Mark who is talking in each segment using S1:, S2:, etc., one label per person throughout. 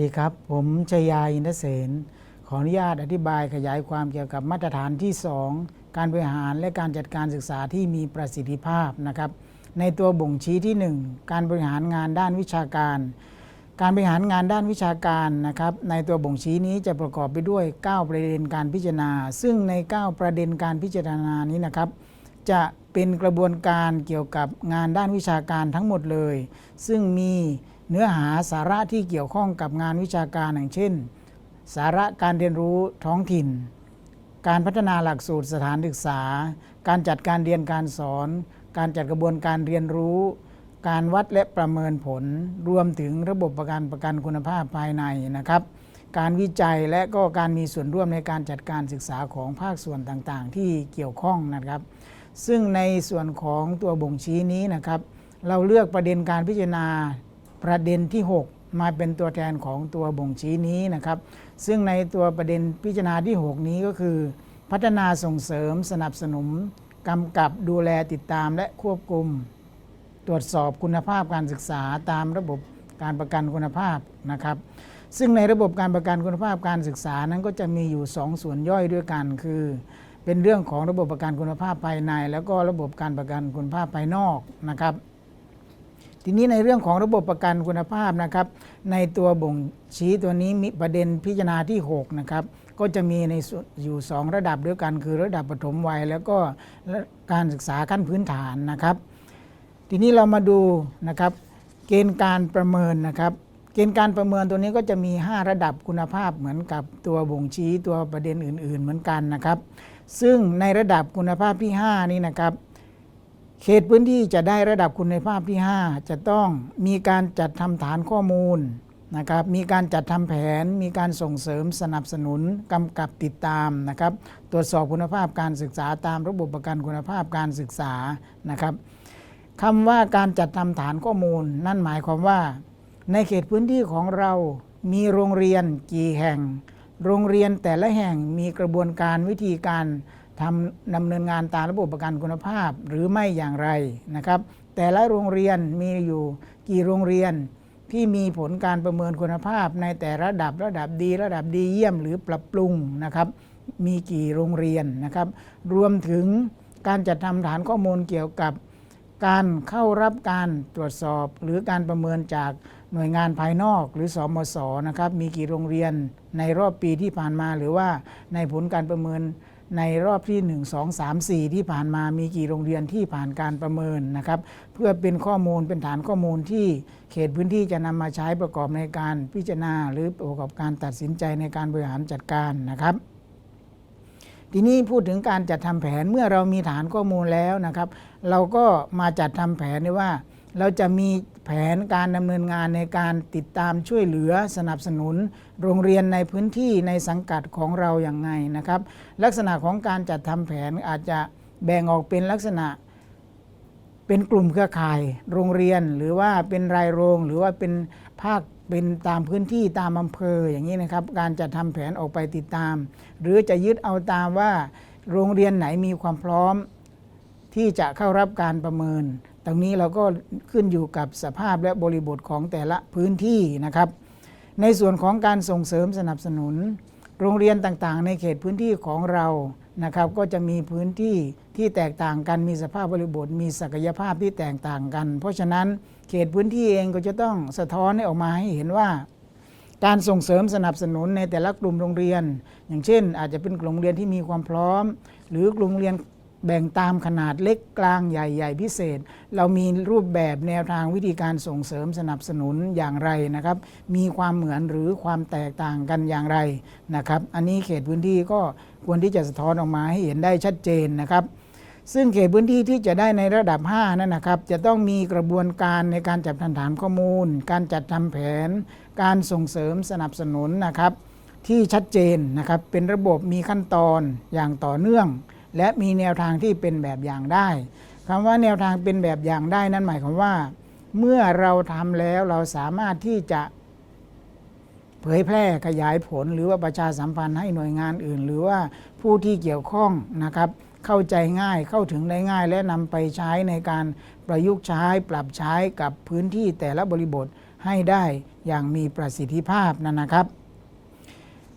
S1: ดีครับ ผมชยาอินทเสนขออนุญาตอธิบายขยายความเกี่ยวกับมาตรฐานที่ 2 การบริหารและการจัดการศึกษาที่มีประสิทธิภาพนะครับ ในตัวบ่งชี้ที่ 1 การบริหารงานด้านวิชาการ การบริหารงานด้านวิชาการนะครับ ในตัวบ่งชี้นี้จะประกอบไปด้วย 9 ประเด็นการพิจารณา ซึ่งใน 9 ประเด็นการพิจารณานี้นะครับจะเป็นกระบวนการเกี่ยวกับงานด้านวิชาการทั้งหมดเลย ซึ่งมี เนื้อหาสาระที่เกี่ยวข้องกับงานวิชาการอย่างเช่น สาระการเรียนรู้ท้องถิ่น การพัฒนาหลักสูตรสถานศึกษา การจัดการเรียนการสอน การจัดกระบวนการเรียนรู้ การวัดและประเมินผล รวมถึงระบบประกันประกันคุณภาพภายในนะครับ การวิจัยและก็การมีส่วนร่วมในการจัดการศึกษาของภาคส่วนต่างๆ ที่เกี่ยวข้องนะครับ ซึ่งในส่วนของตัวบ่งชี้นี้นะครับ เราเลือกประเด็นการพิจารณา ประเด็นที่ 6 มาเป็นตัวแทนของตัวบ่งชี้นี้นะครับ ซึ่งในตัวประเด็นพิจารณาที่ 6 นี้ก็คือ พัฒนาส่งเสริมสนับสนุนกำกับดูแลติดตามและควบคุม ตรวจสอบคุณภาพการศึกษาตามระบบการประกันคุณภาพนะครับ ซึ่งในระบบการประกันคุณภาพการศึกษานั้นก็จะมีอยู่ 2 ส่วนย่อยด้วยกันคือ เป็นเรื่องของระบบประกันคุณภาพภายใน แล้วก็ระบบการประกันคุณภาพภายนอกนะครับ ทีนี้ในเรื่องของระบบประกันคุณภาพนะครับ ในตัวบ่งชี้ตัวนี้มีประเด็นพิจารณาที่6นะครับก็จะมีในอยู่ 2 ระดับด้วยกัน คือระดับปฐมวัย แล้วก็การศึกษาขั้นพื้นฐานนะครับ ทีนี้เรามาดูนะครับ เกณฑ์การประเมินนะครับ เกณฑ์การประเมินตัวนี้ก็จะมี 5 ระดับคุณภาพเหมือนกับตัวบ่งชี้ตัวประเด็นอื่น ๆ เหมือนกันนะครับ ซึ่งในระดับคุณภาพที่ 5 นี้นะครับ เขตพื้นที่จะได้ระดับคุณภาพที่ 5 จะต้องมีการจัดทำฐานข้อมูลนะครับ มีการจัดทำแผน มีการส่งเสริมสนับสนุนกำกับติดตามนะครับ ตรวจสอบคุณภาพการศึกษาตามระบบประกันคุณภาพการศึกษานะครับคำว่าการจัดทำฐานข้อมูล นั่นหมายความว่า ในเขตพื้นที่ของเรามีโรงเรียนกี่แห่ง โรงเรียนแต่ละแห่งมีกระบวนการวิธีการ ทำดำเนินงานตามระบบประกันคุณภาพหรือไม่อย่างไรนะครับ แต่ละโรงเรียนมีอยู่กี่โรงเรียนที่มีผลการประเมินคุณภาพ ในแต่ระดับระดับดี ระดับดีเยี่ยมหรือปรับปรุงนะครับ มีกี่โรงเรียนนะครับ รวมถึงการจัดทำฐานข้อมูลเกี่ยวกับการเข้ารับการตรวจสอบหรือการประเมินจากหน่วยงานภายนอกหรือสอมศนะครับ มีกี่โรงเรียนในรอบปีที่ผ่านมา หรือว่าในผลการประเมิน ในรอบที่ 1 2 3 4 ที่ผ่านมามีกี่โรงเรียนที่ผ่านการประเมินนะครับ เพื่อเป็นข้อมูลเป็นฐานข้อมูลที่เขตพื้นที่จะนำมาใช้ประกอบในการพิจารณา หรือประกอบการตัดสินใจในการบริหารจัดการนะครับ ทีนี้พูดถึงการจัดทำแผนเมื่อเรามีฐานข้อมูลแล้วนะครับ เราก็มาจัดทำแผนว่า เราจะมีแผนการดำเนินงานในการติดตามช่วยเหลือสนับสนุน โรงเรียนในพื้นที่ในสังกัดของเราอย่างไงนะครับ ลักษณะของการจัดทำแผนอาจจะแบ่งออกเป็นลักษณะเป็นกลุ่มเครือข่ายโรงเรียนหรือว่าเป็นรายโรง หรือว่าเป็นภาคเป็นตามพื้นที่ตามอำเภออย่างนี้นะครับ การจะทำแผนออกไปติดตาม หรือจะยึดเอาตามว่า โรงเรียนไหนมีความพร้อม ที่จะเข้ารับการประเมิน ตรงนี้เราก็ขึ้นอยู่กับสภาพและบริบทของแต่ละพื้นที่นะครับ ในส่วนของการส่งเสริมสนับสนุน โรงเรียนต่างๆ ในเขตพื้นที่ของเรานะครับ ก็จะมีพื้นที่ที่แตกต่างกันมีสภาพบริบท มีศักยภาพที่แตกต่างกัน เพราะฉะนั้นเขตพื้นที่เองก็จะต้องสะท้อนให้ออกมาให้เห็นว่าการส่งเสริมสนับสนุนในแต่ละกลุ่มโรงเรียน อย่างเช่น อาจจะเป็นกลุ่มโรงเรียนที่มีความพร้อม หรือกลุ่มโรงเรียน แบ่งตามขนาดเล็กกลางใหญ่ใหญ่พิเศษ เรามีรูปแบบแนวทางวิธีการส่งเสริมสนับสนุนอย่างไรนะครับ มีความเหมือนหรือความแตกต่างกันอย่างไรนะครับ อันนี้เขตพื้นที่ก็ควรที่จะสะท้อนออกมาให้เห็นได้ชัดเจนนะครับ ซึ่งเขตพื้นที่ที่จะได้ในระดับ 5 นั่นนะครับ จะต้องมีกระบวนการในการจัดทำฐานข้อมูล การจัดทำแผน การส่งเสริมสนับสนุนนะครับ ที่ชัดเจนนะครับเป็นระบบมีขั้นตอนอย่างต่อเนื่อง และมีแนวทางที่เป็นแบบอย่างได้คำว่าแนวทางเป็นแบบอย่างได้นั่นหมายความว่า เมื่อเราทำแล้วเราสามารถที่จะเผยแพร่ขยายผล หรือว่าประชาสัมพันธ์ให้หน่วยงานอื่น หรือว่าผู้ที่เกี่ยวข้องนะครับ เข้าใจง่ายเข้าถึงได้ง่าย และนำไปใช้ในการประยุกต์ใช้ปรับใช้กับพื้นที่แต่ละบริบทให้ได้อย่างมีประสิทธิภาพนั่นนะครับ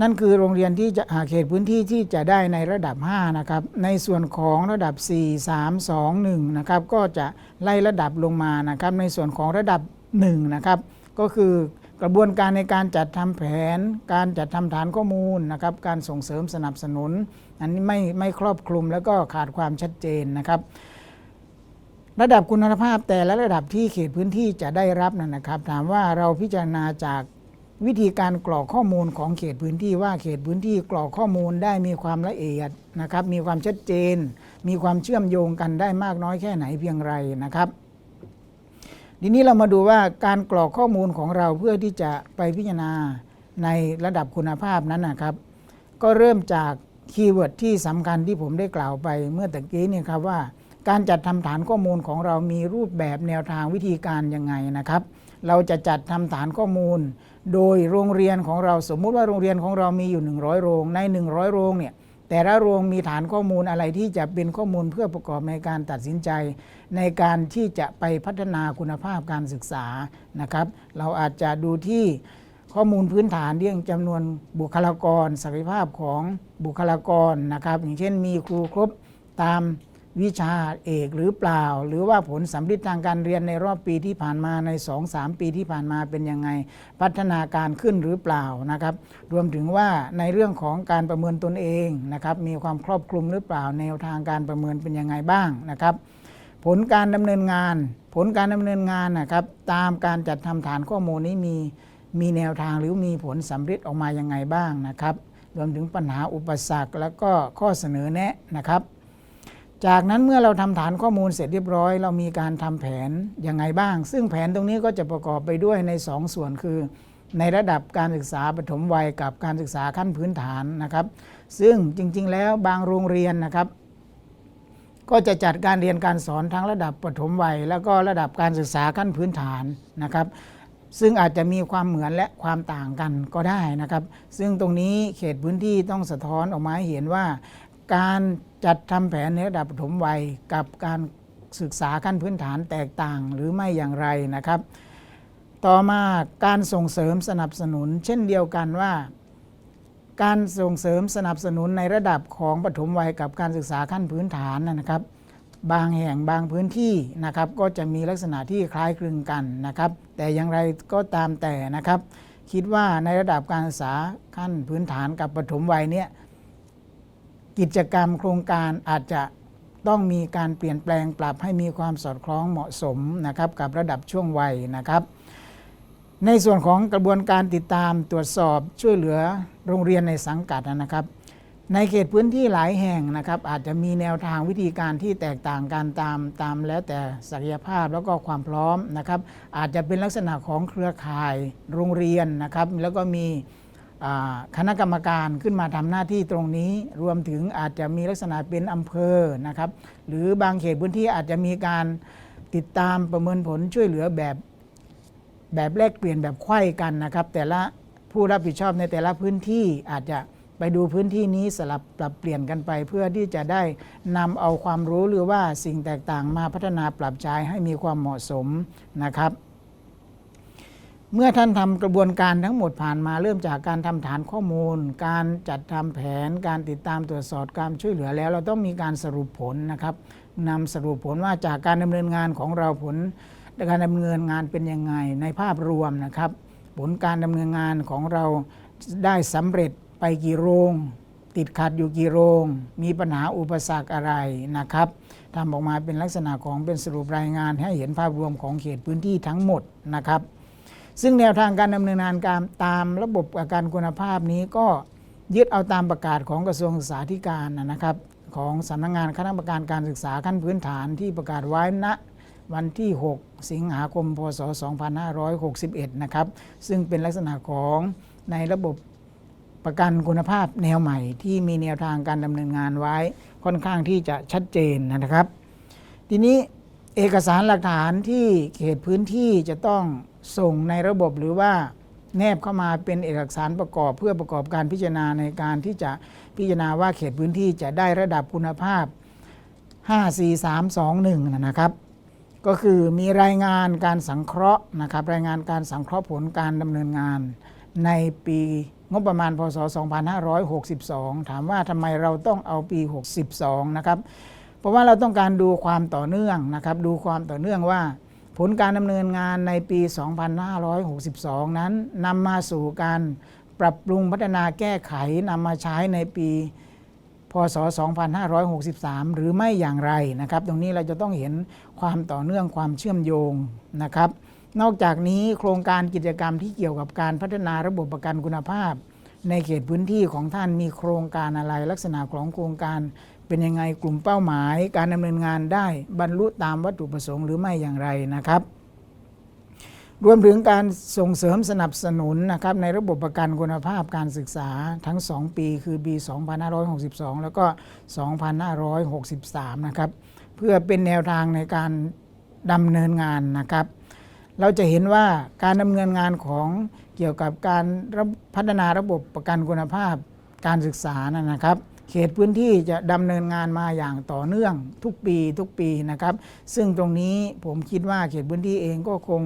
S1: นั่นคือโรงเรียนที่จะอ่าเขตพื้นที่ที่จะได้ในระดับ 5 นะครับ ในส่วนของระดับ 4 3 2 1 นะครับ ก็จะไล่ระดับลงมานะครับ ในส่วนของระดับ 1 นะครับ ก็คือกระบวนการในการจัดทำแผน การจัดทำฐานข้อมูลนะครับ การส่งเสริมสนับสนุน อันนี้ไม่ไม่ครอบคลุมแล้วก็ขาดความชัดเจนนะครับ ระดับคุณภาพแต่ละระดับที่เขตพื้นที่จะได้รับนั่นนะครับ ถามว่าเราพิจารณาจาก วิธีการกรอกข้อมูลของเขตพื้นที่ว่าเขตพื้นที่กรอกข้อมูลได้มีความละเอียดนะครับ มีความชัดเจน มีความเชื่อมโยงกันได้มากน้อยแค่ไหนเพียงไรนะครับทีนี้เรามาดูว่าการกรอกข้อมูลของเราเพื่อที่จะไปพิจารณาในระดับคุณภาพนั้นนะครับ ก็เริ่มจากคีย์เวิร์ดที่สำคัญที่ผมได้กล่าวไปเมื่อตะกี้เนี่ยครับว่า การจัดทำฐานข้อมูลของเรามีรูปแบบแนวทางวิธีการยังไงนะครับ เราจะจัดทำฐานข้อมูล โดยโรงเรียนของเราสมมุติว่าโรงเรียนของเรามีอยู่ 100 โรง ใน 100 โรงเนี่ยแต่ละโรงมีฐานข้อมูลอะไรที่จะเป็นข้อมูลเพื่อประกอบในการตัดสินใจ ในการที่จะไปพัฒนาคุณภาพการศึกษานะครับ เราอาจจะดูที่ข้อมูลพื้นฐานเรื่องจำนวนบุคลากรศักยภาพของบุคลากรนะครับ อย่างเช่นมีครูครบตาม วิชาเอกหรือเปล่า หรือว่าผลสำลิดทางการเรียนในรอบปีที่ผ่านมาใน 2-3 ปีที่ผ่านมาเป็นยังไง พัฒนาการขึ้นหรือเปล่านะครับ รวมถึงว่าในเรื่องของการประเมินตนเองนะครับมีความครอบคลุมหรือเปล่า แนวทางการประเมินเป็นยังไงบ้างนะครับ ผลการดำเนินงาน ผลการดำเนินงานนะครับ ตามการจัดทำฐานข้อมูลนี้มีมีแนวทางหรือมีผลสำเร็จออกมายังไงบ้างนะครับ รวมถึงปัญหาอุปสรรค แล้วก็ข้อเสนอแนะนะครับ จากนั้นเมื่อเราทำฐานข้อมูลเสร็จเรียบร้อย เรามีการทำแผนยังไงบ้าง ซึ่งแผนตรงนี้ก็จะประกอบไปด้วยใน2ส่วนคือ ในระดับการศึกษาปฐมวัยกับการศึกษาขั้นพื้นฐานนะครับ ซึ่งจริง ๆ แล้วบางโรงเรียนนะครับ ก็จะจัดการเรียนการสอนทั้งระดับปฐมวัย แล้วก็ระดับการศึกษาขั้นพื้นฐานนะครับซึ่งอาจจะมีความเหมือนและความต่างกันก็ได้นะครับ ซึ่งตรงนี้เขตพื้นที่ต้องสะท้อนออกมาให้เห็นว่า การจัดทำแผนในระดับปฐมวัยกับการศึกษาขั้นพื้นฐานแตกต่างหรือไม่อย่างไรนะครับ ต่อมาการส่งเสริมสนับสนุน เช่นเดียวกันว่า การส่งเสริมสนับสนุนในระดับของปฐมวัยกับการศึกษาขั้นพื้นฐานนะครับ บางแห่งบางพื้นที่นะครับก็จะมีลักษณะที่คล้ายคลึงกันนะครับ แต่อย่างไรก็ตามแต่นะครับ คิดว่าในระดับการศึกษาขั้นพื้นฐานกับปฐมวัยเนี่ย กิจกรรมโครงการอาจจะต้องมีการเปลี่ยนแปลงปรับให้มีความสอดคล้องเหมาะสมนะครับกับระดับช่วงวัยนะครับ ในส่วนของกระบวนการติดตามตรวจสอบช่วยเหลือโรงเรียนในสังกัดนะครับ ในเขตพื้นที่หลายแห่งนะครับ อาจจะมีแนวทางวิธีการที่แตกต่างกันตามตามแล้วแต่ศักยภาพแล้วก็ความพร้อมนะครับ อาจจะเป็นลักษณะของเครือข่ายโรงเรียนนะครับ แล้วก็มี คณะกรรมการขึ้นมาทำหน้าที่ตรงนี้ รวมถึงอาจจะมีลักษณะเป็นอำเภอนะครับ หรือบางเขตพื้นที่อาจจะมีการติดตามประเมินผลช่วยเหลือแบบแบบแลกเปลี่ยนแบบไข้กันนะครับ แต่ละผู้รับผิดชอบในแต่ละพื้นที่อาจจะไปดูพื้นที่นี้สลับปรับเปลี่ยนกันไป เพื่อที่จะได้นำเอาความรู้หรือว่าสิ่งแตกต่างมาพัฒนาปรับใช้ให้มีความเหมาะสมนะครับ เมื่อท่านทำกระบวนการทั้งหมดผ่านมา เริ่มจากการทำฐานข้อมูล การจัดทำแผน การติดตามตรวจสอบการช่วยเหลือแล้ว เราต้องมีการสรุปผลนะครับนำสรุปผลว่าจากการดำเนินงานของเราผลการดำเนินงานเป็นยังไงในภาพรวมนะครับ ผลการดำเนินงานของเราได้สำเร็จไปกี่โรง ติดขัดอยู่กี่โรง มีปัญหาอุปสรรคอะไรนะครับทำออกมาเป็นลักษณะของเป็นสรุปรายงานให้เห็นภาพรวมของเขตพื้นที่ทั้งหมดนะครับ ซึ่งแนวทางการดำเนินงานการตามระบบประกันคุณภาพนี้ก็ยึดเอาตามประกาศของกระทรวงศึกษาธิการนะครับของสำนักงงานคณะกรรมการการศึกษาขั้นพื้นฐานที่ประกาศไว้ณวันที่ 6 สิงหาคม พศ 2561 นะครับ ซึ่งเป็นลักษณะของในระบบประกันคุณภาพแนวใหม่ ที่มีแนวทางการดำเนินงานไว้ค่อนข้างที่จะชัดเจนนะครับ ทีนี้ เอกสารหลักฐานที่เขตพื้นที่จะต้องส่งในระบบหรือว่าแนบเข้ามาเป็นเอกสารประกอบเพื่อประกอบการพิจารณาในการที่จะพิจารณาว่าเขตพื้นที่จะได้ระดับคุณภาพ 5 4 3 2 1 นะครับ ก็คือมีรายงานการสังเคราะห์นะครับรายงานการสังเคราะห์ผลการดำเนินงานในปีงบประมาณพศ 2562 ถามว่าทำไมเราต้องเอาปี 62 นะครับ ราะว่าเราต้องการดูความต่อเนื่องนะครับดูความต่อเนื่องว่า ผลการดำเนินงานในปี 2562 นั้นนำมาสู่การปรับปรุงพัฒนาแก้ไขนำมาใช้ในปี พศ 2563 หรือไม่อย่างไรนะครับ ตรงนี้เราจะต้องเห็นความต่อเนื่องความเชื่อมโยงนะครับ นอกจากนี้โครงการกิจกรรมที่เกี่ยวกับการพัฒนาระบบประกันคุณภาพ ในเขตพื้นที่ของท่านมีโครงการอะไรลักษณะของโครงการ เป็นยังไงกลุ่มเป้าหมายการดำเนินงานได้บรรลุตามวัตถุประสงค์หรือไม่อย่างไรนะครับ รวมถึงการส่งเสริมสนับสนุนนะครับในระบบประกันคุณภาพการศึกษาทั้ง 2 ปีคือปี 2562 แล้วก็ 2563 นะครับ เพื่อเป็นแนวทางในการดำเนินงานนะครับ เราจะเห็นว่าการดำเนินงานของเกี่ยวกับการพัฒนาระบบประกันคุณภาพการศึกษานะครับ เขตพื้นที่จะดำเนินงานมาอย่างต่อเนื่องทุกปีทุกปีนะครับ ซึ่งตรงนี้ผมคิดว่าเขตพื้นที่เองก็คง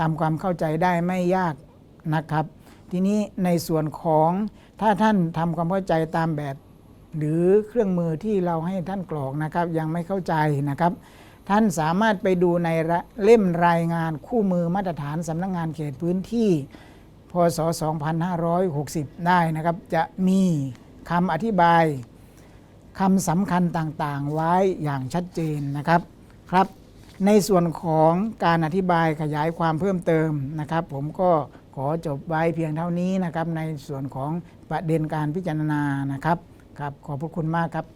S1: ทำความเข้าใจได้ไม่ยากนะครับ ทีนี้ในส่วนของถ้าท่านทำความเข้าใจตามแบบ หรือเครื่องมือที่เราให้ท่านกรอกนะครับ ยังไม่เข้าใจนะครับท่านสามารถไปดูในเล่มรายงานคู่มือมาตรฐานสำนักงงานเขตพื้นที่ พศ 2560 ได้นะครับ จะมี คำอธิบายคำสำคัญต่างๆ ไว้อย่างชัดเจนนะครับครับ ในส่วนของการอธิบายขยายความเพิ่มเติมนะครับ ผมก็ขอจบไว้เพียงเท่านี้นะครับ ในส่วนของประเด็นการพิจารณานะครับครับขอบพระคุณมากครับ